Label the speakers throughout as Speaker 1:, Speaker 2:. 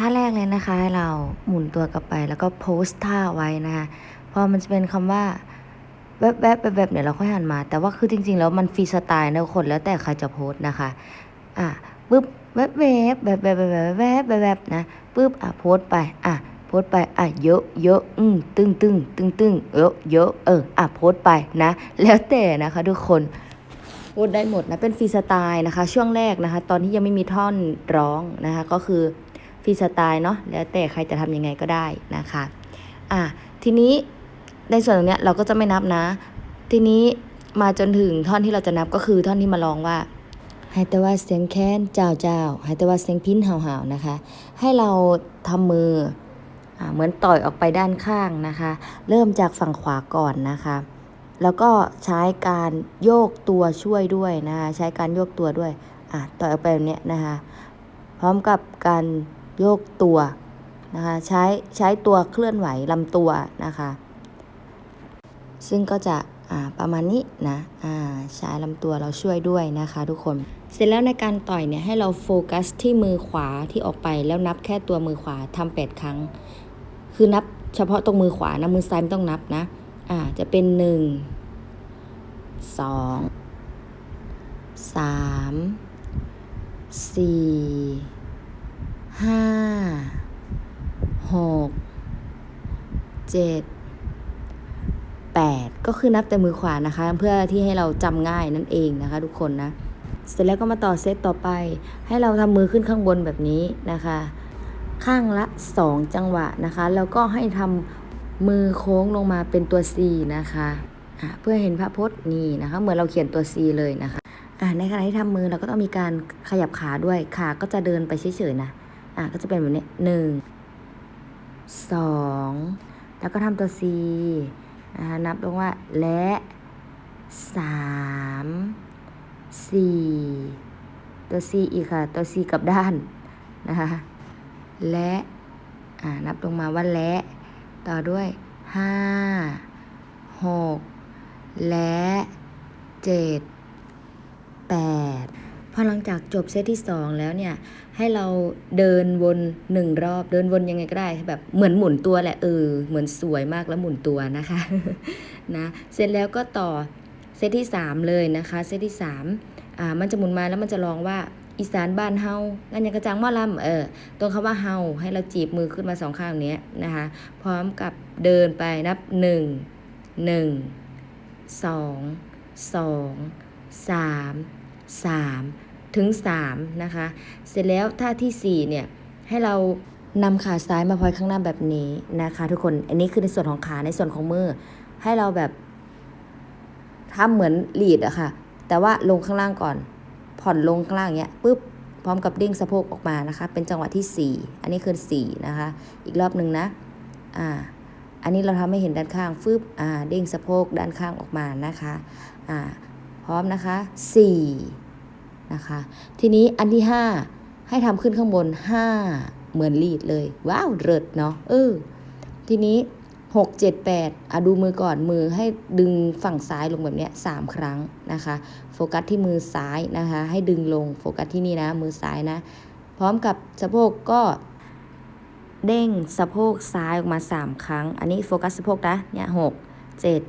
Speaker 1: ท่าแรกเลยนะคะให้เราหมุนตัวกลับไปแล้วก็โพสท่าไว้นะคะพอมันจะเป็นคำว่าแวบๆแบบแบบแบบเนี่ยเราค่อยหันมา แต่ว่าคือจริง ๆ แล้วมันฟรีสไตล์นะคนแล้วแต่ใครจะโพสนะคะ อะปึ๊บแวบๆแบบแบบแบบแบบแบบแบบแบบนะปึ๊บอะโพสไป อะโพสไป อะเยอะเยอะอืมตึงตึงตึงตึงเยอะเยอะเอออะโพสไปนะ แล้วแต่นะคะทุกคนโพสได้หมดนะเป็นฟรีสไตล์นะคะ ช่วงแรกนะคะ ตอนที่ยังไม่มีท่อนร้องนะคะ ก็คือีสไตล์เนาะแล้วแต่ใครจะทำยังไงก็ได้นะคะอะทีนี้ในส่วนตรงเนี้ยเราก็จะไม่นับนะ ทีนี้มาจนถึงท่อนที่เราจะนับก็คือท่อนที่มาร้องว่าให้แต่ว่าเสียงแค้นเจ้าเจ้าให้แต่ว่าเสียงพิ้นเห่าเห่านะคะ ให้เราทำมืออ่าเหมือนต่อยออกไปด้านข้างนะคะ เริ่มจากฝั่งขวาก่อนนะคะ แล้วก็ใช้การโยกตัวช่วยด้วยนะคะ ใช้การโยกตัวด้วยอะต่อยออกไปแบบเนี้ยนะคะ พร้อมกับการ โยกตัวนะคะใช้ใช้ตัวเคลื่อนไหวลำตัวนะคะ ซึ่งก็จะประมาณนี้นะใช้ลำตัวเราช่วยด้วยนะคะทุกคน เสร็จแล้วในการต่อยเนี่ยให้เราโฟกัสที่มือขวาที่ออกไปแล้วนับแค่ตัวมือขวาทำแปดครั้ง คือนับเฉพาะตรงมือขวานะมือซ้ายไม่ต้องนับนะอ่าจะเป็นหนึ่งสองสามสี่ ห้าหกเจ็ดแปดก็คือนับแต่มือขวานะคะ เพื่อที่ให้เราจำง่ายนั่นเองนะคะทุกคนนะ เสร็จแล้วก็มาต่อเซตต่อไป ให้เราทำมือขึ้นข้างบนแบบนี้นะคะ ข้างละ 2 จังหวะนะคะ แล้วก็ให้ทำมือโค้งลงมาเป็นตัว C นะคะะเพื่อเห็นพระพจน์นี่นะคะ เหมือนเราเขียนตัว C เลยนะคะะในขณะที่ทำมือเราก็ต้องมีการขยับขาด้วยขาก็จะเดินไปเฉยๆนะ อะก็จะเป็นแบบนี้หนึ่งสองแล้วก็ทำตัว C นะคะนับลงว่า และสามสี่ตัว C อีกค่ะ ตัว C กับด้านนะคะและอ่านับลงมาว่าและ ต่อด้วยห้าหกและเจ็ดแปด อหลังจากจบเซตที่สองแล้วเนี่ย ให้เราเดินวนหนึ่งรอบเดินวนยังไงก็ได้แบบเหมือนหมุนตัวแหละเออเหมือนสวยมากแล้วหมุนตัวนะคะนะเสร็จแล้วก็ต่อเซตที่สามเลยนะคะเซตที่สามอ่ามันจะหมุนมาแล้วมันจะร้องว่าอีสานบ้านเฮางันยังกระจังหม้อลำเออตรงคำว่าเฮาให้เราจีบมือขึ้นมาสองข้างนี้นะคะ พร้อมกับเดินไปนับหนึ่งหนึ่งสองสองสามสาม ถึงสามนะคะ เสร็จแล้วท่าที่สี่เนี่ยให้เรานำขาซ้ายมาพอยข้างหน้าแบบนี้นะคะ ทุกคน อันนี้คือในส่วนของขาในส่วนของมือ ให้เราแบบทำเหมือนลีดอะค่ะ แต่ว่าลงข้างล่างก่อน ผ่อนลงข้างล่างเนี้ยปุ๊บพร้อมกับเด้งสะโพกออกมานะคะ เป็นจังหวะที่ 4 อันนี้คือ4นะคะ อีกรอบหนึ่งนะ อ่า อันนี้เราทำให้เห็นด้านข้างฟึบอ่า เด้งสะโพกด้านข้างออกมานะคะ อ่า พร้อมนะคะ 4 นะคะ ทีนี้อันที่ 5 ให้ทำขึ้นข้างบน 5 เหมือนลีดเลย ว้าวเริดเนาะเออทีนี้6 7 8อะดูมือก่อนมือให้ดึงฝั่งซ้ายลงแบบเนี้ย3ครั้งนะคะ โฟกัสที่มือซ้ายนะคะ ให้ดึงลงโฟกัสที่นี่นะ มือซ้ายนะ พร้อมกับสะโพกก็ เด้งสะโพกซ้ายออกมา3ครั้ง อันนี้โฟกัสสะโพกนะเนี่ยหกเจ็ด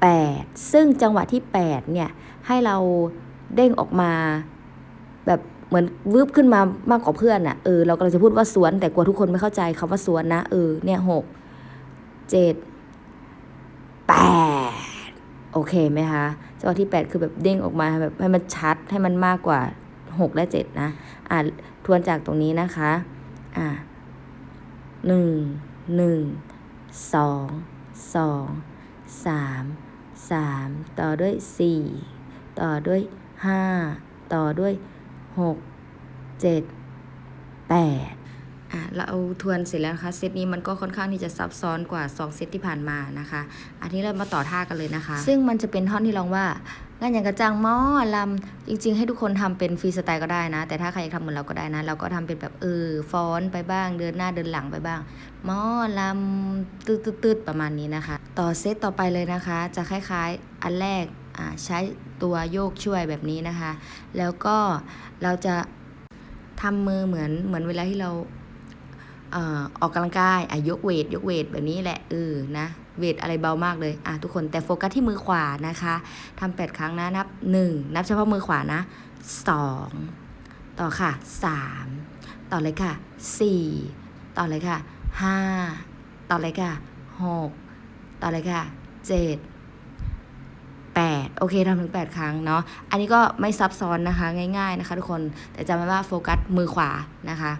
Speaker 1: แปดซึ่งจังหวะที่8เนี่ยให้เรา เด้งออกมา แบบเหมือนวืบขึ้นมามากกว่าเพื่อนอะ่ะเออเรากำลังจะพูดว่าสวน แต่กลัวทุกคนไม่เข้าใจคำว่าสวนนะเออเนี่ยหกเจ็ดแปดโอเคไหมคะจังหวะที่8คือแบบเด้งออกมาแบบให้มันชัดให้มันมากกว่า6และ7นะอ่าทวนจากตรงนี้นะคะ อ่าหนึ่งหนึ่งสองสองสามสามต่อด้วยสี่ต่อด้วย ห้าต่อด้วยหกเจ็ดแปดอะเราทวนเสร็จแล้วนะคะเซตนี้มันก็ค่อนข้างที่จะซับซ้อนกว่า 2 เซตที่ผ่านมานะคะ อันนี้เรามาต่อท่ากันเลยนะคะ ซึ่งมันจะเป็นท่อนที่ร้องว่างานอย่างกระจังหม้อลำจริง ๆ ให้ทุกคนทำเป็นฟรีสไตล์ก็ได้นะ แต่ถ้าใครอยากทำเหมือนเราก็ได้นะ เราก็ทำเป็นแบบเออฟ้อนไปบ้าง เดินหน้าเดินหลังไปบ้างหม้อลำตืดตืดๆประมาณนี้นะคะ ต่อเซตต่อไปเลยนะคะ จะคล้าย ๆ อันแรก ใช้ตัวโยกช่วยแบบนี้นะคะ แล้วก็เราจะทำมือเหมือนเหมือนเวลาที่เราอออกกำลังกายอะยกเวทยกเวทแบบนี้แหละเออนะเวทอะไรเบามากเลยอะทุกคนแต่โฟกัสที่มือขวานะคะทำแปดครั้งนะนับหนึ่งนับเฉพาะมือขวานะสองต่อค่ะสามต่อเลยค่ะสี่ต่อเลยค่ะห้าต่อเลยค่ะหกต่อเลยค่ะเจ็ด แปดโอเคทำถึงแปดครั้งเนาะ อันนี้ก็ไม่ซับซ้อนนะคะ ง่ายๆนะคะ ทุกคน แต่จำไว้ว่าโฟกัสมือขวานะคะ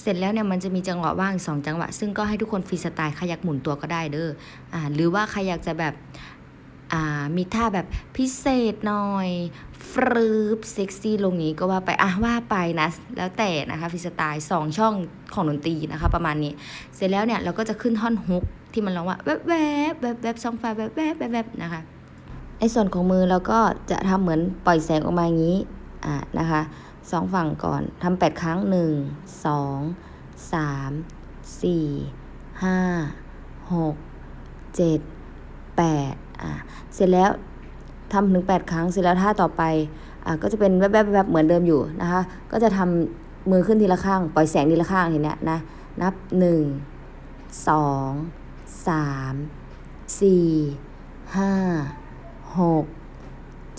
Speaker 1: เสร็จแล้วเนี่ยมันจะมีจังหวะว่างสองจังหวะ ซึ่งก็ให้ทุกคนฟรีสไตล์ขยักหมุนตัวก็ได้เด้ออ่าหรือว่าใครอยากจะแบบอ่ามีท่าแบบพิเศษหน่อยฟรึบเซ็กซี่ลงนี้ก็ว่าไปอะว่าไปนะ แล้วแต่นะคะฟรีสไตล์สองช่องของดนตรีนะคะ ประมาณนี้ เสร็จแล้วเนี่ยเราก็จะขึ้นท่อนฮุกที่มันร้องว่าแวบแวบแวบแวบซองฟ้าแวบแวบแวบแวบนะคะ ในส่วนของมือเราก็จะทำเหมือนปล่อยแสงออกมาอย่างนี้อ่านะคะสองฝั่งก่อนทำแปดครั้งหนึ่งสองสามสี่ห้าหกเจ็ดแปดอ่าเสร็จแล้วทำถึงแปดครั้งเสร็จแล้วท่าต่อไปอ่าก็จะเป็นแวบแบบเหมือนเดิมอยู่นะคะ ก็จะทำมือขึ้นทีละข้าง ปล่อยแสงทีละข้างทีเนี้ยนะนับหนึ่งสองสามสี่ห้า หก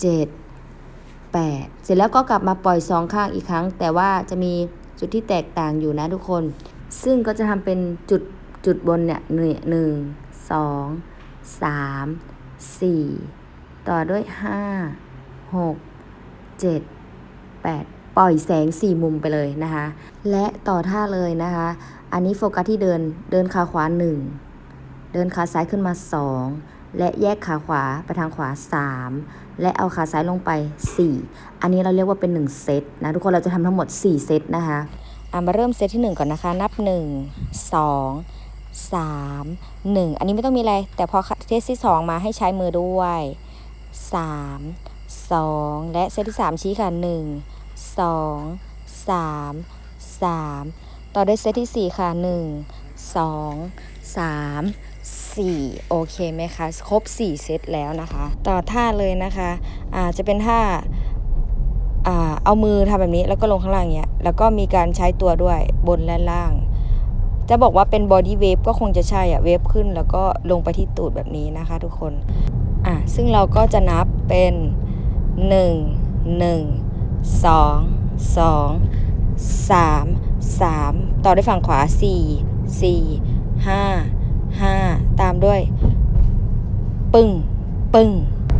Speaker 1: เจ็ดแปดเสร็จแล้วก็กลับมาปล่อยสองข้างอีกครั้ง แต่ว่าจะมีจุดที่แตกต่างอยู่นะทุกคน ซึ่งก็จะทำเป็นจุดจุดบนเนี่ยหนึ่งหนึ่งสองสามสี่ต่อด้วยห้าหกเจ็ดแปดปล่อยแสงสี่มุมไปเลยนะคะ และต่อท่าเลยนะคะ อันนี้โฟกัสที่เดินเดินขาขวาหนึ่งเดินขาซ้ายขึ้นมาสอง และแยกขาขวาไปทางขวา 3 และเอาขาซ้ายลงไป 4 อันนี้เราเรียกว่าเป็น 1 เซตนะ ทุกคนเราจะทำทั้งหมด 4 เซตนะคะอะมาเริ่มเซตที่ 1 ก่อนนะคะ นับ 1 2 3 1 อันนี้ไม่ต้องมีอะไร แต่พอเซตที่ 2 มาให้ใช้มือด้วย 3 2 และเซตที่ 3 ชี้ค่ะ 1 2 3 3 ต่อด้วยเซตที่ 4 ค่ะ 1 2 3 4 โอเคไหมคะ ครบ 4 เซตแล้วนะคะ ต่อท่าเลยนะคะอ่าจะเป็นท่าอ่าเอามือทำแบบนี้แล้วก็ลงข้างล่างเนี้ย แล้วก็มีการใช้ตัวด้วยบนและล่าง จะบอกว่าเป็นบอดี้เวฟก็คงจะใช่อะเวฟขึ้นแล้วก็ลงไปที่ตูดแบบนี้นะคะทุกคน อะ ซึ่งเราก็จะนับเป็น 1 1 2 2 3 3 ต่อด้วยฝั่งขวา 4 4 5 5 ตามด้วย ปึ้ง ปึ้ง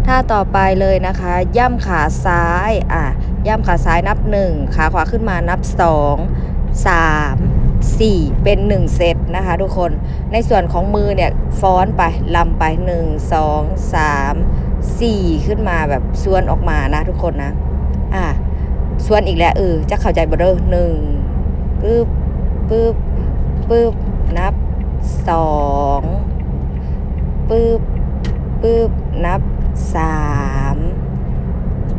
Speaker 1: ถ้าต่อไปเลยนะคะ ย่ำขาซ้าย อะ ย่ำขาซ้ายนับ 1 ขาขวาขึ้นมานับ 2 3 4 เป็น 1 เซตนะคะ ทุกคน ในส่วนของมือเนี่ย ฟ้อนไปลำไป 1 2 3 4 ขึ้นมาแบบส่วนออกมานะทุกคนนะ อะส่วนอีกแล้วเออจะเข้าใจบ่เด้อหนึ่งปึ๊บปึ๊บปึ๊บนับ สองปึ๊บปึ๊บนับสาม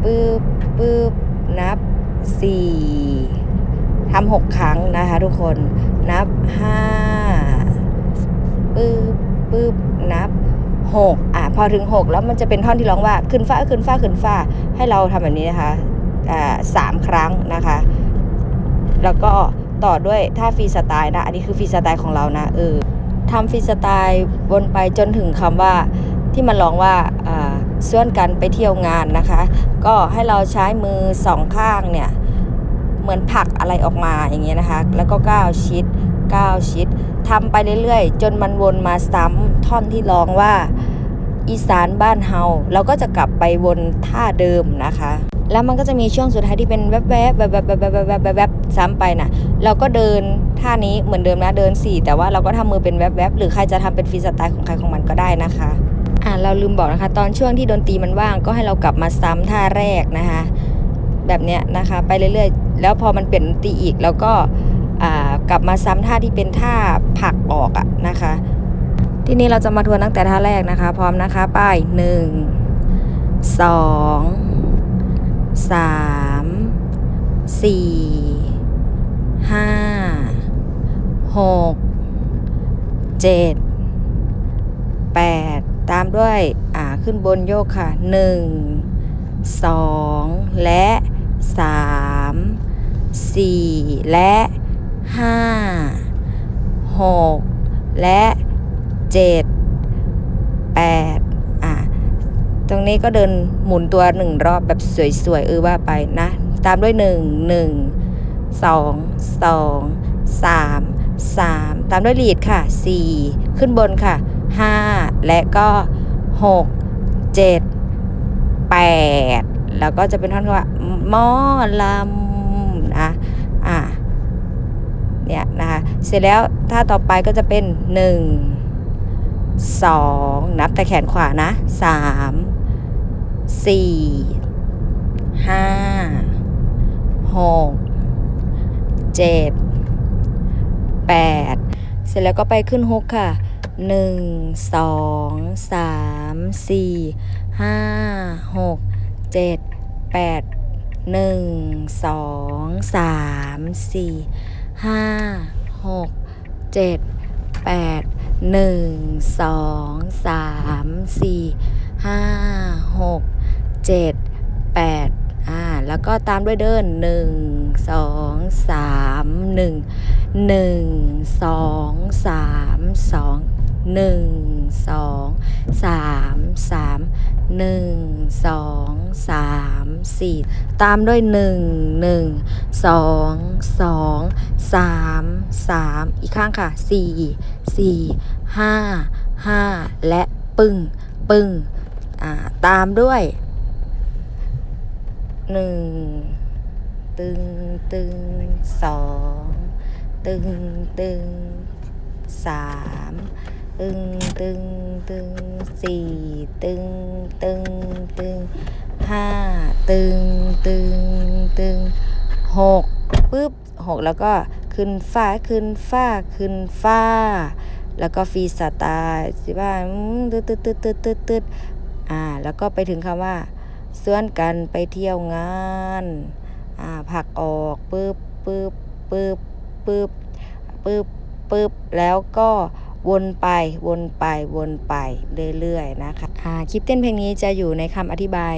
Speaker 1: ปึ๊บปึ๊บนับสี่ทำหกครั้งนะคะทุกคนนับห้าปึ๊บปึ๊บนับหกอะพอถึงหกแล้วมันจะเป็นท่อนที่ร้องว่าขึ้นฟ้าขึ้นฟ้าขึ้นฟ้าให้เราทำแบบนี้นะคะอ่าสามครั้งนะคะ แล้วก็ต่อด้วยท่าฟรีสไตล์นะ อันนี้คือฟรีสไตล์ของเรานะเออ ทำฟรีสไตล์วนไปจนถึงคำว่าที่มันร้องว่าส่วนกันไปเที่ยวงานนะคะ ก็ให้เราใช้มือสองข้างเนี่ย เหมือนผลักอะไรออกมาอย่างเงี้ยนะคะ แล้วก็ก้าวชิดก้าวชิดทำไปเรื่อยๆ จนมันวนมาซ้ำท่อนที่ร้องว่าอีสานบ้านเฮาเราก็จะกลับไปวนท่าเดิมนะคะ แล้วมันก็จะมีช่วงสุดท้ายที่เป็นแวบๆแบบแบบแบบแบบแบบแบบแบบซ้ำไปนะเราก็เดินท่านี้เหมือนเดิมนะเดินสี่แต่ว่าเราก็ทำมือเป็นแวบๆหรือใครจะทำเป็นฟรีสไตล์ของใครของมันก็ได้นะคะอ่าเราลืมบอกนะคะ ตอนช่วงที่ดนตรีมันว่างก็ให้เรากลับมาซ้ำท่าแรกนะคะ แบบเนี้ยนะคะไปเรื่อยๆ แล้วพอมันเปลี่ยนดนตรีอีกแล้วก็อ่ากลับมาซ้ำท่าที่เป็นท่าผักออกอะนะคะ ทีนี้เราจะมาทวนตั้งแต่ท่าแรกนะคะ พร้อมนะคะไป้ายหนึ่งสอง สามสี่ห้าหกเจ็ดแปดตามด้วยอ่าขึ้นบนโยกค่ะหนึ่งสองและสามสี่และห้าหกและเจ็ดแปด ตรงนี้ก็เดินหมุนตัวหนึ่งรอบแบบสวยๆเออว่าไปนะ ตามด้วยหนึ่งหนึ่งสองสองสามสามตามด้วยลีดค่ะสี่ขึ้นบนค่ะห้าและก็หกเจ็ดแปดแล้วก็จะเป็นท่อนคำว่ามอลำนะอะเนี่ยนะคะเสร็จแล้วถ้าต่อไปก็จะเป็นหนึ่ง สองนับแต่แขนขวานะสามสี่ห้าหกเจ็ดแปดเสร็จแล้วก็ไปขึ้นฮุกค่ะหนึ่งสองสามสี่ห้าหกเจ็ดแปด หนึ่งสองสามสี่ห้าหกเจ็ดแปดอ่าแล้วก็ตามด้วยเดินหนึ่งสองสามหนึ่งหนึ่งสองสามสอง หนึ่งสองสามสามหนึ่งสองสามสี่ตามด้วยหนึ่งหนึ่งสองสองสามสามอีกข้างค่ะสี่สี่ห้าห้าและปึ้งปึ้งอ่าตามด้วยหนึ่งตึงตึงสองตึงตึงสาม ตึงตึงตึงสี่ตึงตึงตึงห้าตึงตึงตึงหกปึ๊บหกแล้วก็ขึ้นฟ้าขึ้นฟ้าขึ้นฟ้า แล้วก็ฟรีสไตล์สิว่าตึ๊ดตึ๊ดตึ๊ดตึ๊ดตึ๊ดตึ๊ดอ่าแล้วก็ไปถึงคำว่าส่วนกันไปเที่ยวงานอ่าผักออกปึ๊บปึ๊บปึ๊บปึ๊บปึ๊บปึ๊บแล้วก็ วนไปวนไปวนไปเรื่อยๆนะคะคลิปเต้นเพลงนี้จะอยู่ในคำอธิบาย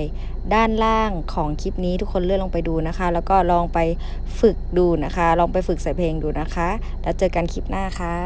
Speaker 1: ด้านล่างของคลิปนี้ทุกคนเลื่อนลงไปดูนะคะ แล้วก็ลองไปฝึกดูนะคะ ลองไปฝึกใส่เพลงดูนะคะ แล้วเจอกันคลิปหน้าค่ะ